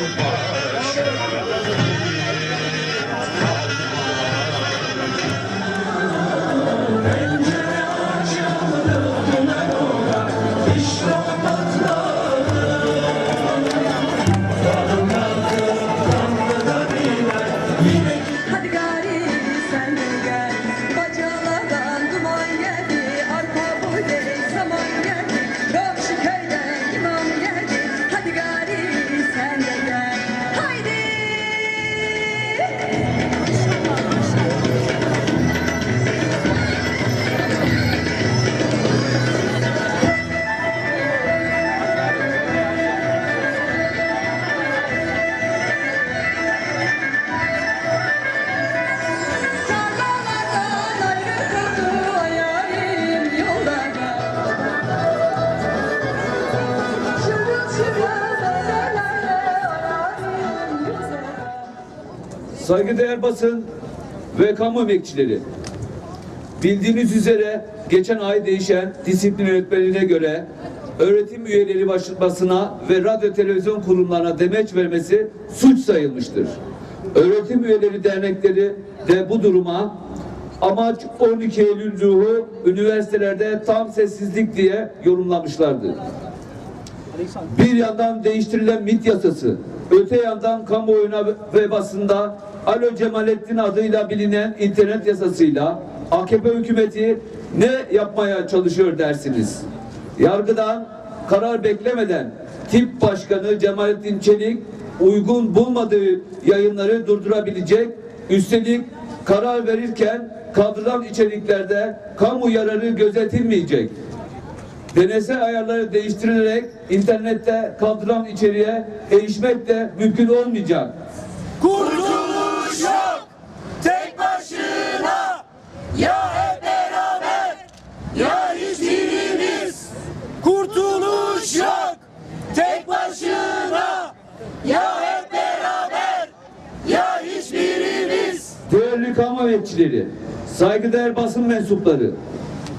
senden başka Saygıdeğer basın ve kamu emekçileri. Bildiğiniz üzere geçen ay değişen disiplin yönetmeliğine göre öğretim üyeleri basına ve radyo televizyon kurumlarına demeç vermesi suç sayılmıştır. Öğretim üyeleri dernekleri de bu duruma amaç 12 Eylül ruhu üniversitelerde tam sessizlik diye yorumlamışlardı. Bir yandan değiştirilen MİT yasası, öte yandan kamuoyuna ve basında Alo Cemalettin adıyla bilinen internet yasasıyla AKP hükümeti ne yapmaya çalışıyor dersiniz? Yargıdan karar beklemeden tip başkanı Cemalettin Çelik uygun bulmadığı yayınları durdurabilecek, üstelik karar verirken kaldırılan içeriklerde kamu yararı gözetilmeyecek. Denesel ayarları değiştirilerek internette kaldıran içeriğe erişmek de mümkün olmayacak. Kurtuluş yok tek başına ya hep beraber ya hiçbirimiz Kurtuluş yok tek başına ya hep beraber ya hiçbirimiz Değerli kamu emekçileri, saygıdeğer basın mensupları,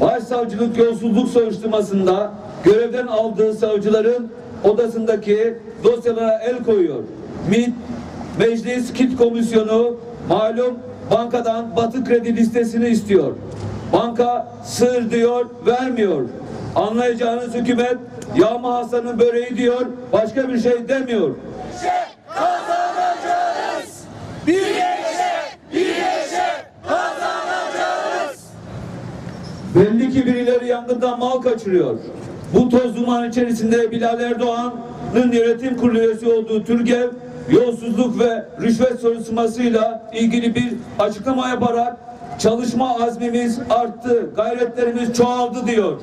Başsavcılık yolsuzluk soruşturmasında görevden aldığı savcıların odasındaki dosyalara el koyuyor. MİT, Meclis Kit Komisyonu malum bankadan batı kredi listesini istiyor. Banka sır diyor, vermiyor. Anlayacağınız hükümet yağma hastanın böreği diyor, başka bir şey demiyor. kazanacağız bir gece bir gece kazanacağız Belli ki birileri yangından mal kaçırıyor. Bu toz duman içerisinde Bilal Erdoğan'ın yönetim kurulu üyesi olduğu Türgev yolsuzluk ve rüşvet soruşturmasıyla ilgili bir açıklama yaparak çalışma azmimiz arttı, gayretlerimiz çoğaldı diyor.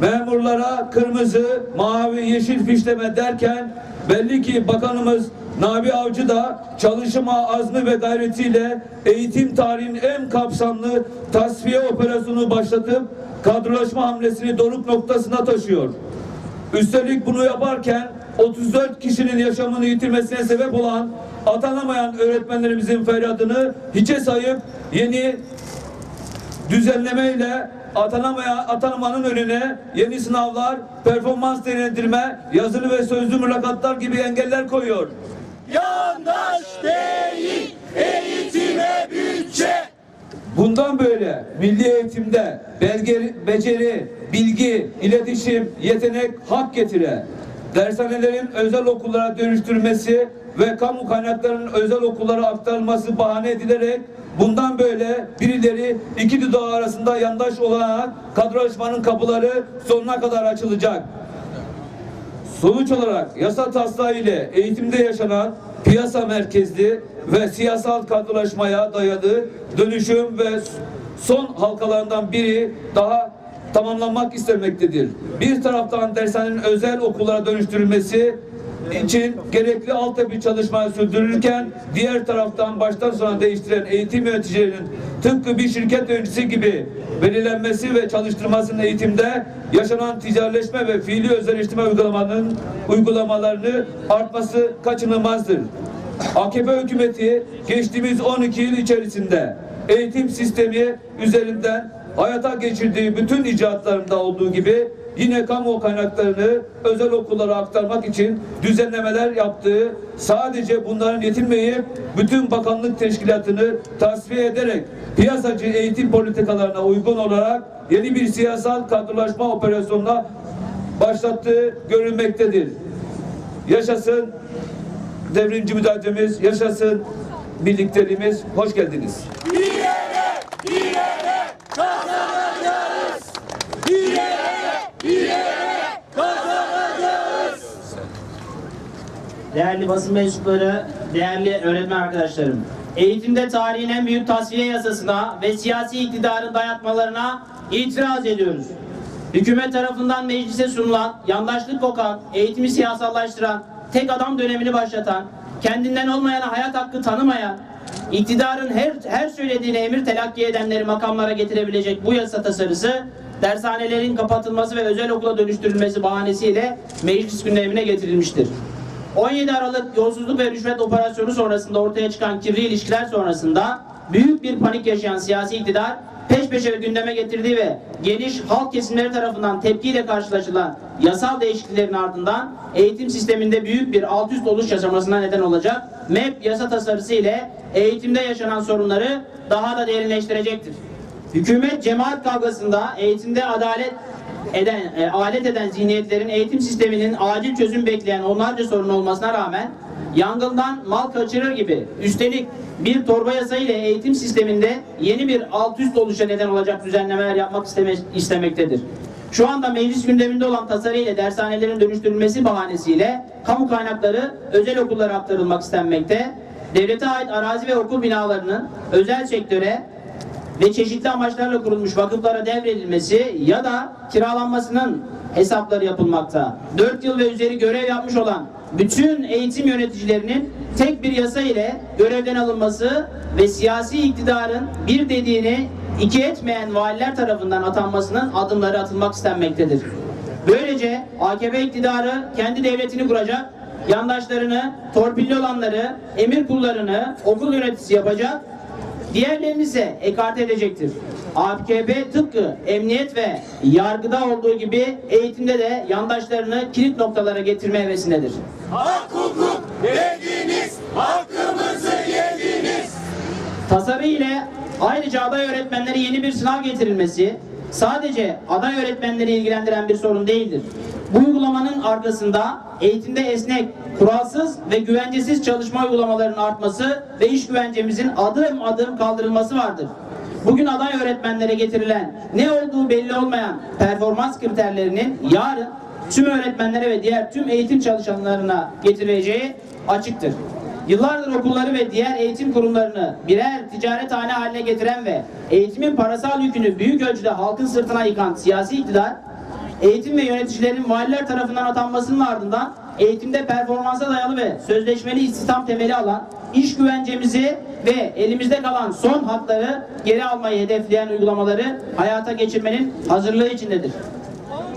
Memurlara kırmızı, mavi, yeşil fişleme derken belli ki bakanımız Nabi Avcı da çalışma azmi ve gayretiyle eğitim tarihinin en kapsamlı tasfiye operasyonu başlatıp kadrolaşma hamlesini doruk noktasına taşıyor. Üstelik bunu yaparken 34 kişinin yaşamını yitirmesine sebep olan atanamayan öğretmenlerimizin feryadını hiçe sayıp yeni düzenlemeyle atanamaya atanamanın önüne yeni sınavlar, performans değerlendirme, yazılı ve sözlü mülakatlar gibi engeller koyuyor. yandaş değil eğitime bütçe Bundan böyle milli eğitimde belge, beceri, bilgi, iletişim, yetenek hak getire. Dershanelerin özel okullara dönüştürmesi ve kamu kaynaklarının özel okullara aktarılması bahane edilerek bundan böyle birileri iki dudağı arasında yandaş olarak kadrolaşmanın kapıları sonuna kadar açılacak. Sonuç olarak yasa taslağı ile eğitimde yaşanan piyasa merkezli ve siyasal kadrolaşmaya dayalı dönüşüm ve son halkalarından biri daha tamamlanmak istemektedir. Bir taraftan dershanenin özel okullara dönüştürülmesi için gerekli altyapı çalışmaları sürdürülürken diğer taraftan baştan sona değiştiren eğitim yöneticilerinin tıpkı bir şirket yöneticisi gibi belirlenmesi ve çalıştırmasının eğitimde yaşanan ticarileşme ve fiili özelleştirme uygulamanın uygulamalarını artması kaçınılmazdır. AKP hükümeti geçtiğimiz 12 yıl içerisinde eğitim sistemi üzerinden hayata geçirdiği bütün icraatlarında olduğu gibi yine kamu kaynaklarını özel okullara aktarmak için düzenlemeler yaptığı sadece bunların yetinmeyip bütün bakanlık teşkilatını tasfiye ederek piyasacı eğitim politikalarına uygun olarak yeni bir siyasal kadrolaşma operasyonuna başlattığı görülmektedir. Yaşasın devrimci müdahalemiz, yaşasın birlikteliğimiz. Hoş geldiniz. Bir yere, bir yere kazanacağız. Bir yere, bir yere kazanacağız. Değerli basın mensupları, değerli öğretmen arkadaşlarım. Eğitimde tarihin en büyük tasfiye yasasına ve siyasi iktidarın dayatmalarına itiraz ediyoruz. Hükümet tarafından meclise sunulan, yandaşlık kokan, eğitimi siyasallaştıran, tek adam dönemini başlatan, kendinden olmayana hayat hakkı tanımayan, iktidarın her, her söylediğine emir telakki edenleri makamlara getirebilecek bu yasa tasarısı, dershanelerin kapatılması ve özel okula dönüştürülmesi bahanesiyle meclis gündemine getirilmiştir. 17 Aralık yolsuzluk ve rüşvet operasyonu sonrasında ortaya çıkan kirli ilişkiler sonrasında büyük bir panik yaşayan siyasi iktidar peş peşe gündeme getirdiği ve geniş halk kesimleri tarafından tepkiyle karşılaşılan yasal değişikliklerin ardından eğitim sisteminde büyük bir alt üst oluş yaşamasına neden olacak MEP yasa tasarısı ile eğitimde yaşanan sorunları daha da derinleştirecektir. Hükümet cemaat kavgasında eğitimde adalet eden, e, alet eden zihniyetlerin eğitim sisteminin acil çözüm bekleyen onlarca sorun olmasına rağmen yangından mal kaçırır gibi üstelik bir torba yasa ile eğitim sisteminde yeni bir alt üst oluşa neden olacak düzenlemeler yapmak isteme, istemektedir. Şu anda meclis gündeminde olan tasarı ile dershanelerin dönüştürülmesi bahanesiyle kamu kaynakları özel okullara aktarılmak istenmekte. Devlete ait arazi ve okul binalarının özel sektöre ve çeşitli amaçlarla kurulmuş vakıflara devredilmesi ya da kiralanmasının hesapları yapılmakta. 4 yıl ve üzeri görev yapmış olan bütün eğitim yöneticilerinin tek bir yasa ile görevden alınması ve siyasi iktidarın bir dediğini iki etmeyen valiler tarafından atanmasının adımları atılmak istenmektedir. Böylece AKP iktidarı kendi devletini kuracak, yandaşlarını, torpilli olanları, emir kullarını okul yöneticisi yapacak Diğerlerini ise ekarte edecektir. AKP tıpkı emniyet ve yargıda olduğu gibi eğitimde de yandaşlarını kilit noktalara getirme hevesindedir. Hak hukuk dediniz, hakkımızı yediniz. Tasarı ile ayrıca aday öğretmenlere yeni bir sınav getirilmesi sadece aday öğretmenleri ilgilendiren bir sorun değildir. Bu uygulamanın arkasında eğitimde esnek, kuralsız ve güvencesiz çalışma uygulamalarının artması ve iş güvencemizin adım adım kaldırılması vardır. Bugün aday öğretmenlere getirilen ne olduğu belli olmayan performans kriterlerinin yarın tüm öğretmenlere ve diğer tüm eğitim çalışanlarına getirileceği açıktır. Yıllardır okulları ve diğer eğitim kurumlarını birer ticarethane haline getiren ve eğitimin parasal yükünü büyük ölçüde halkın sırtına yıkan siyasi iktidar, eğitim ve yöneticilerin valiler tarafından atanmasının ardından eğitimde performansa dayalı ve sözleşmeli istihdam temeli alan iş güvencemizi ve elimizde kalan son hakları geri almayı hedefleyen uygulamaları hayata geçirmenin hazırlığı içindedir.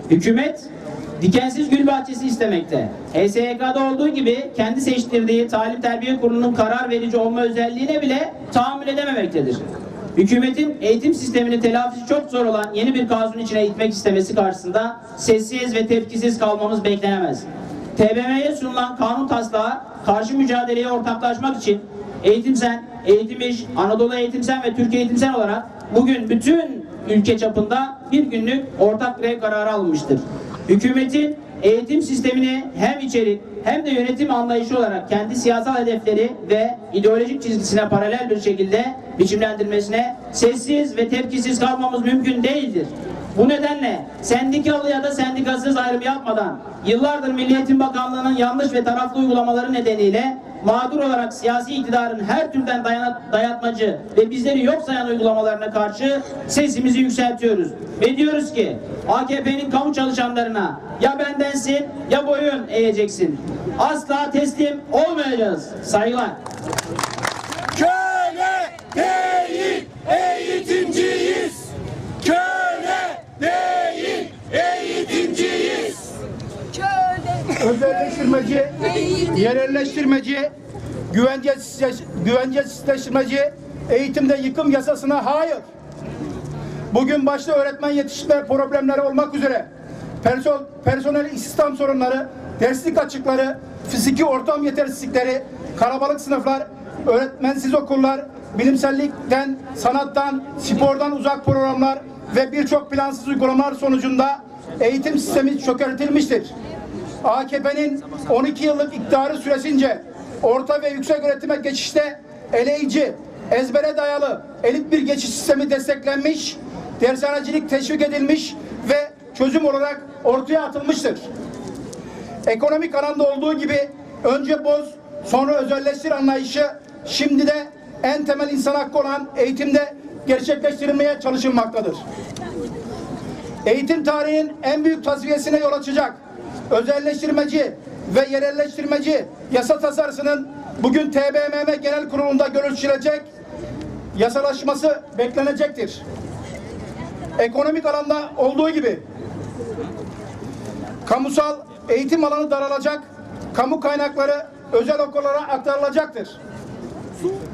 Hükümet dikensiz gül bahçesi istemekte. HSYK'da olduğu gibi kendi seçtirdiği Talim Terbiye Kurulu'nun karar verici olma özelliğine bile tahammül edememektedir. Hükümetin eğitim sistemini telafisi çok zor olan yeni bir kanun içine itmek istemesi karşısında sessiz ve tepkisiz kalmamız beklenemez. TBMM'ye sunulan kanun taslağı karşı mücadeleye ortaklaşmak için Eğitimsen, Eğitim İş, Anadolu Eğitimsen ve Türkiye Eğitimsen olarak bugün bütün ülke çapında bir günlük ortak grev kararı alınmıştır. Hükümetin eğitim sistemini hem içerik hem de yönetim anlayışı olarak kendi siyasal hedefleri ve ideolojik çizgisine paralel bir şekilde biçimlendirmesine sessiz ve tepkisiz kalmamız mümkün değildir. Bu nedenle sendikalı ya da sendikasız ayrım yapmadan yıllardır Milli Eğitim Bakanlığı'nın yanlış ve taraflı uygulamaları nedeniyle mağdur olarak siyasi iktidarın her türden dayanat, dayatmacı ve bizleri yok sayan uygulamalarına karşı sesimizi yükseltiyoruz. Ve diyoruz ki AKP'nin kamu çalışanlarına ya bendensin ya boyun eğeceksin. Asla teslim olmayacağız. Saygılar. Özelleştirmeci, yerelleştirmeci, güvencesiz, güvencesizleştirmeci, eğitimde yıkım yasasına hayır. Bugün başta öğretmen yetiştirme problemleri olmak üzere personel, personel istihdam sorunları, derslik açıkları, fiziki ortam yetersizlikleri, kalabalık sınıflar, öğretmensiz okullar, bilimsellikten, sanattan, spordan uzak programlar ve birçok plansız uygulamalar sonucunda eğitim sistemi çökertilmiştir. AKP'nin 12 yıllık iktidarı süresince orta ve yüksek öğretime geçişte eleyici, ezbere dayalı elit bir geçiş sistemi desteklenmiş, dershanecilik teşvik edilmiş ve çözüm olarak ortaya atılmıştır. Ekonomik alanda olduğu gibi önce boz, sonra özelleştir anlayışı şimdi de en temel insan hakkı olan eğitimde gerçekleştirilmeye çalışılmaktadır. Eğitim tarihinin en büyük tasfiyesine yol açacak özelleştirmeci ve yerelleştirmeci yasa tasarısının bugün TBMM Genel Kurulu'nda görüşülecek yasalaşması beklenecektir. Ekonomik alanda olduğu gibi kamusal eğitim alanı daralacak, kamu kaynakları özel okullara aktarılacaktır.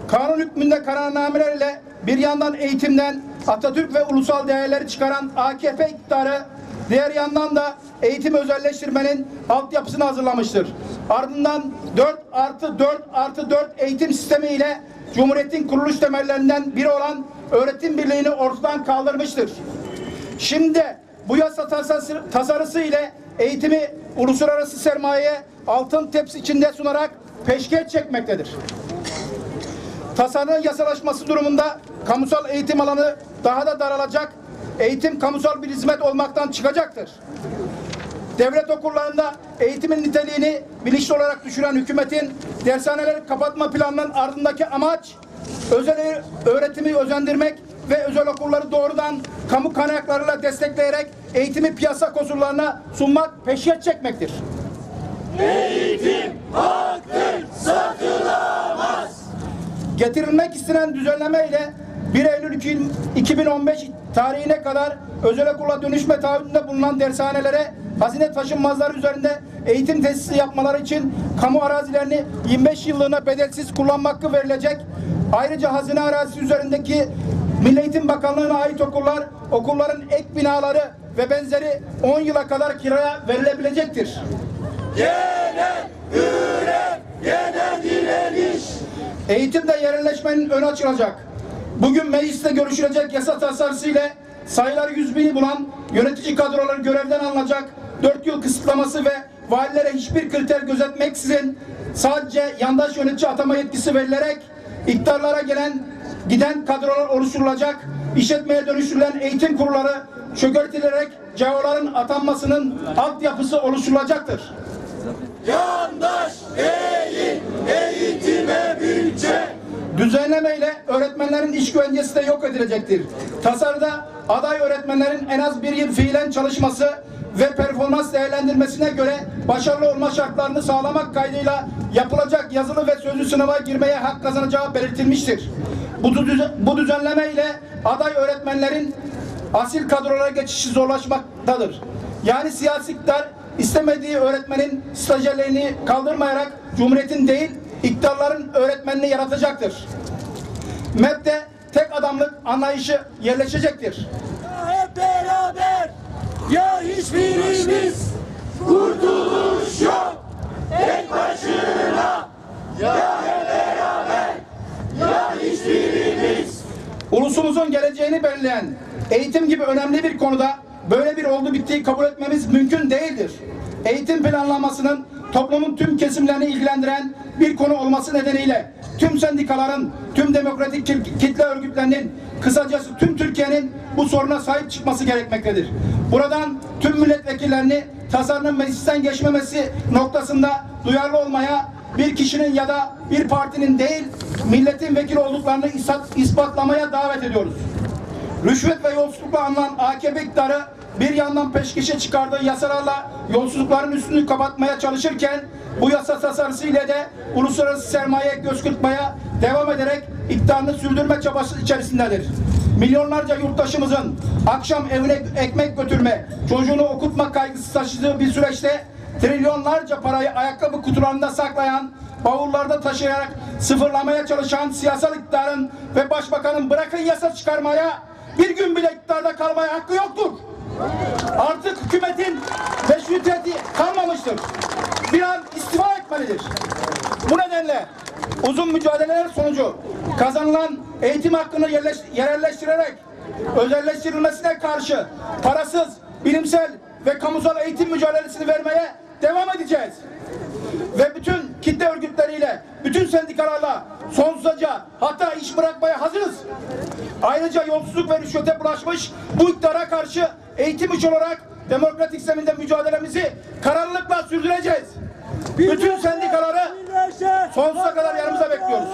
Kanun hükmünde kararnamelerle bir yandan eğitimden Atatürk ve ulusal değerleri çıkaran AKP iktidarı diğer yandan da eğitim özelleştirmenin altyapısını hazırlamıştır. Ardından 4 artı 4 artı 4 eğitim sistemi ile Cumhuriyet'in kuruluş temellerinden biri olan öğretim birliğini ortadan kaldırmıştır. Şimdi bu yasa tasarısı, tasarısı ile eğitimi uluslararası sermayeye altın tepsi içinde sunarak peşkeş çekmektedir. Tasarının yasalaşması durumunda kamusal eğitim alanı daha da daralacak, eğitim kamusal bir hizmet olmaktan çıkacaktır. Devlet okullarında eğitimin niteliğini bilinçli olarak düşüren hükümetin dershaneleri kapatma planının ardındaki amaç özel öğretimi özendirmek ve özel okulları doğrudan kamu kaynaklarıyla destekleyerek eğitimi piyasa koşullarına sunmak, peşiyet çekmektir. Getirilmek istenen düzenleme ile 1 Eylül 2015 tarihine kadar özel okula dönüşme taahhüdünde bulunan dershanelere hazine taşınmazları üzerinde eğitim tesisi yapmaları için kamu arazilerini 25 yıllığına bedelsiz kullanma hakkı verilecek. Ayrıca hazine arazisi üzerindeki Milli Eğitim Bakanlığı'na ait okullar, okulların ek binaları ve benzeri 10 yıla kadar kiraya verilebilecektir. Gelen üret, gelen direniş. Eğitimde yerelleşmenin önü açılacak. Bugün mecliste görüşülecek yasa tasarısı ile sayıları yüz bini bulan yönetici kadroları görevden alınacak. Dört yıl kısıtlaması ve valilere hiçbir kriter gözetmeksizin sadece yandaş yönetici atama yetkisi verilerek iktidarlara gelen giden kadrolar oluşturulacak. İşletmeye dönüştürülen eğitim kurulları çökertilerek CEO'ların atanmasının altyapısı oluşturulacaktır. Yandaş değil eğitime bütçe. Düzenlemeyle öğretmenlerin iş güvencesi de yok edilecektir. Tasarıda aday öğretmenlerin en az bir yıl fiilen çalışması ve performans değerlendirmesine göre başarılı olma şartlarını sağlamak kaydıyla yapılacak yazılı ve sözlü sınava girmeye hak kazanacağı belirtilmiştir. Bu, düzen, bu düzenleme ile aday öğretmenlerin asil kadrolara geçişi zorlaşmaktadır. Yani siyasi iktidar istemediği öğretmenin stajyerlerini kaldırmayarak Cumhuriyet'in değil iktidarların öğretmenini yaratacaktır. MEB'de tek adamlık anlayışı yerleşecektir. Ya hep beraber ya hiçbirimiz kurtuluş yok tek başına ya hep beraber ya hiçbirimiz Ulusumuzun geleceğini belirleyen eğitim gibi önemli bir konuda böyle bir oldu bittiği kabul etmemiz mümkün değildir. Eğitim planlamasının toplumun tüm kesimlerini ilgilendiren bir konu olması nedeniyle tüm sendikaların, tüm demokratik kitle örgütlerinin, kısacası tüm Türkiye'nin bu soruna sahip çıkması gerekmektedir. Buradan tüm milletvekillerini tasarının meclisten geçmemesi noktasında duyarlı olmaya bir kişinin ya da bir partinin değil, milletin vekili olduklarını ispat- ispatlamaya davet ediyoruz. Rüşvet ve yolsuzlukla anılan AKP iktidarı bir yandan peşkeşe çıkardığı yasalarla yolsuzlukların üstünü kapatmaya çalışırken bu yasa tasarısı ile de uluslararası sermayeye göz kırpmaya devam ederek iktidarını sürdürme çabası içerisindedir. Milyonlarca yurttaşımızın akşam evine ekmek götürme, çocuğunu okutma kaygısı taşıdığı bir süreçte trilyonlarca parayı ayakkabı kutularında saklayan, bavullarda taşıyarak sıfırlamaya çalışan siyasal iktidarın ve başbakanın bırakın yasa çıkarmaya bir gün bile iktidarda kalmaya hakkı yoktur. Artık hükümetin meşrutiyeti kalmamıştır. Bir an istifa etmelidir. Bu nedenle uzun mücadeleler sonucu kazanılan eğitim hakkını yerleş- yerelleştirerek özelleştirilmesine karşı parasız, bilimsel ve kamusal eğitim mücadelesini vermeye devam edeceğiz. Ve bütün kitle örgütleriyle, bütün sendikalarla sonsuzaca hatta iş bırakmaya hazırız. Ayrıca yolsuzluk ve rüşvete bulaşmış bu iktidara karşı eğitim güç olarak demokratik zeminde mücadelemizi kararlılıkla sürdüreceğiz. Bütün sendikaları sonsuza kadar yanımıza bekliyoruz.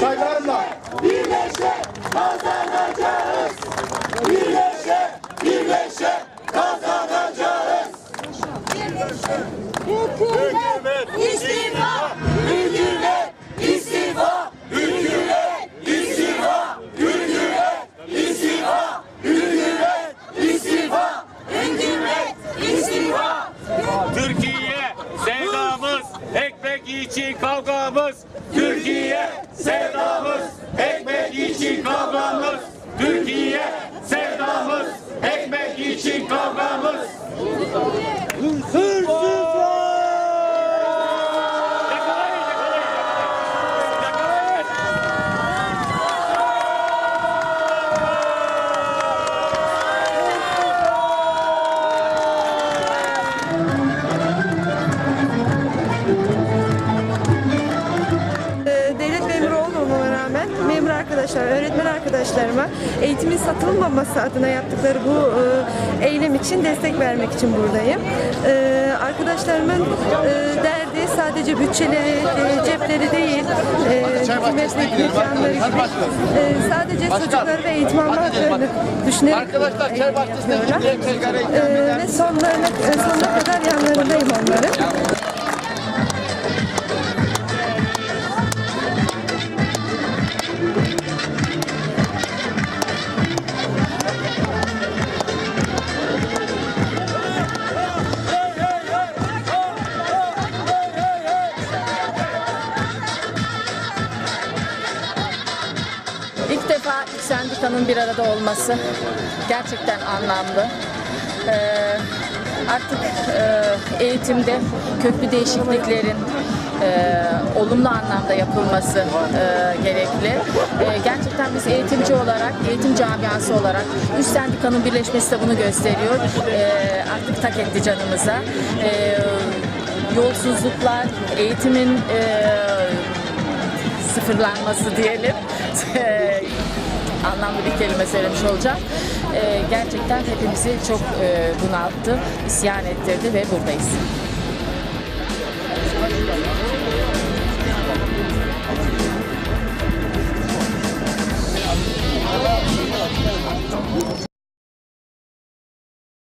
Saygılarımla. Birleşe kazanacağız. Birleşe, birleşe kazanacağız. Hükümet istifa! Eğitimin satılmaması adına yaptıkları bu e, eylem için destek vermek için buradayım. Ee, arkadaşlarımın e, derdi sadece bütçeleri, e, cepleri değil, e, imkanları gibi e, sadece çocukları ve eğitim alma haklarını düşünerek eylem yapıyorlar. Ve sonlarına, sonuna kadar yanlarındayım onların. Sendikanın bir arada olması gerçekten anlamlı. Ee, artık e, eğitimde köklü değişikliklerin e, olumlu anlamda yapılması e, gerekli. E, gerçekten biz eğitimci olarak, eğitim camiası olarak üç sendikanın birleşmesi de bunu gösteriyor. E, artık tak etti canımıza. E, yolsuzluklar, eğitimin e, sıfırlanması diyelim. anlamlı bir kelime söylemiş olacağım. E, gerçekten hepimizi çok e, bunalttı, isyan ettirdi ve buradayız.